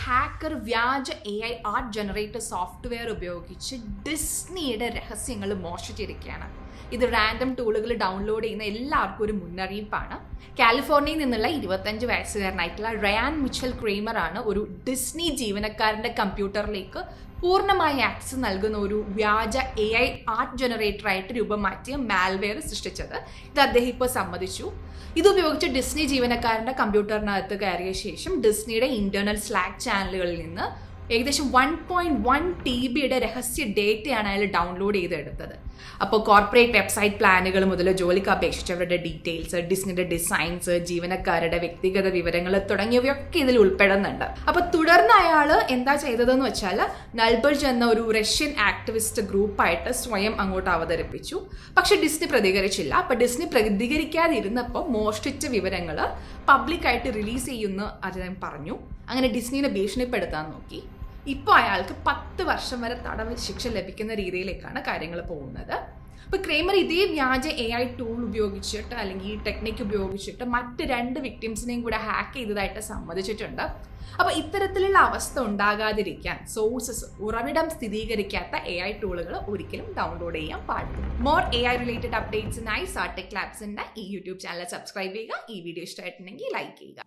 Hacker വ്യാജ A I art generator software ഉപയോഗിച്ച് ഡിസ്നിയുടെ രഹസ്യങ്ങൾ മോഷ്ടിച്ചിരിക്കുകയാണ്. ഇത് റാൻഡം ടൂളുകൾ ഡൗൺലോഡ് ചെയ്യുന്ന എല്ലാവർക്കും ഒരു മുന്നറിയിപ്പാണ്. കാലിഫോർണിയയിൽ നിന്നുള്ള ഇരുപത്തഞ്ച് വയസ്സുകാരനായിട്ടുള്ള റയാൻ മിച്ചൽ ക്രീമർ ആണ് ഒരു ഡിസ്നി ജീവനക്കാരന്റെ കമ്പ്യൂട്ടറിലേക്ക് പൂർണമായി ആക്സസ് നൽകുന്ന ഒരു വ്യാജ എ ഐ ആർട്ട് ജനറേറ്റർ ആയിട്ട് രൂപം മാറ്റിയ മാൽവെയർ സൃഷ്ടിച്ചത്. ഇത് അദ്ദേഹം ഇപ്പോൾ സമ്മതിച്ചു. ഇതുപയോഗിച്ച് ഡിസ്നി ജീവനക്കാരന്റെ കമ്പ്യൂട്ടറിനകത്ത് കയറിയ ശേഷം ഡിസ്നിയുടെ ഇന്റേണൽ സ്ലാക്ക് ചാനലുകളിൽ നിന്ന് ഏകദേശം വൺ പോയിന്റ് വൺ ടി ബിയുടെ രഹസ്യ ഡേറ്റയാണ് അയാൾ ഡൗൺലോഡ് ചെയ്തെടുത്തത്. അപ്പോൾ കോർപ്പറേറ്റ് വെബ്സൈറ്റ് പ്ലാനുകൾ മുതൽ ജോലിക്ക് അപേക്ഷിച്ചവരുടെ ഡീറ്റെയിൽസ് ഡിസ്നിയുടെ ഡിസൈൻസ് ജീവനക്കാരുടെ വ്യക്തിഗത വിവരങ്ങൾ തുടങ്ങിയവയൊക്കെ ഇതിൽ ഉൾപ്പെടുന്നുണ്ട്. അപ്പോൾ തുടർന്ന് അയാൾ എന്താ ചെയ്തതെന്ന് വെച്ചാൽ നൽബർജ് എന്ന ഒരു റഷ്യൻ ആക്ടിവിസ്റ്റ് ഗ്രൂപ്പായിട്ട് സ്വയം അങ്ങോട്ട് അവതരിപ്പിച്ചു. പക്ഷെ ഡിസ്നി പ്രതികരിച്ചില്ല. അപ്പോൾ ഡിസ്നി പ്രതികരിക്കാതിരുന്നപ്പോൾ മോഷ്ടിച്ച വിവരങ്ങൾ പബ്ലിക്കായിട്ട് റിലീസ് ചെയ്യുന്നു അദ്ദേഹം പറഞ്ഞു. അങ്ങനെ ഡിസ്നിനെ ഭീഷണിപ്പെടുത്താൻ നോക്കി. ഇപ്പോൾ അയാൾക്ക് പത്ത് വർഷം വരെ തടവ് ശിക്ഷ ലഭിക്കുന്ന രീതിയിലേക്കാണ് കാര്യങ്ങൾ പോകുന്നത്. അപ്പോൾ ക്രേമർ ഇതേ വ്യാജ എ ഐ ടൂൾ ഉപയോഗിച്ചിട്ട് അല്ലെങ്കിൽ ഈ ടെക്നിക്ക് ഉപയോഗിച്ചിട്ട് മറ്റ് രണ്ട് വിക്ടിംസിനെയും കൂടെ ഹാക്ക് ചെയ്തതായിട്ട് സമ്മതിച്ചിട്ടുണ്ട്. അപ്പോൾ ഇത്തരത്തിലുള്ള അവസ്ഥ ഉണ്ടാകാതിരിക്കാൻ സോഴ്സസ് ഉറവിടം സ്ഥിരീകരിക്കാത്ത എ ഐ ടൂളുകൾ ഒരിക്കലും ഡൗൺലോഡ് ചെയ്യാൻ പാടില്ല. മോർ എ ഐ റിലേറ്റഡ് അപ്ഡേറ്റ്സിനായി സാർട്ടെക് ലാബ്സിന്റെ ഈ യൂട്യൂബ് ചാനൽ സബ്സ്ക്രൈബ് ചെയ്യുക. ഈ വീഡിയോ ഇഷ്ടമായിട്ടുണ്ടെങ്കിൽ ലൈക്ക് ചെയ്യുക.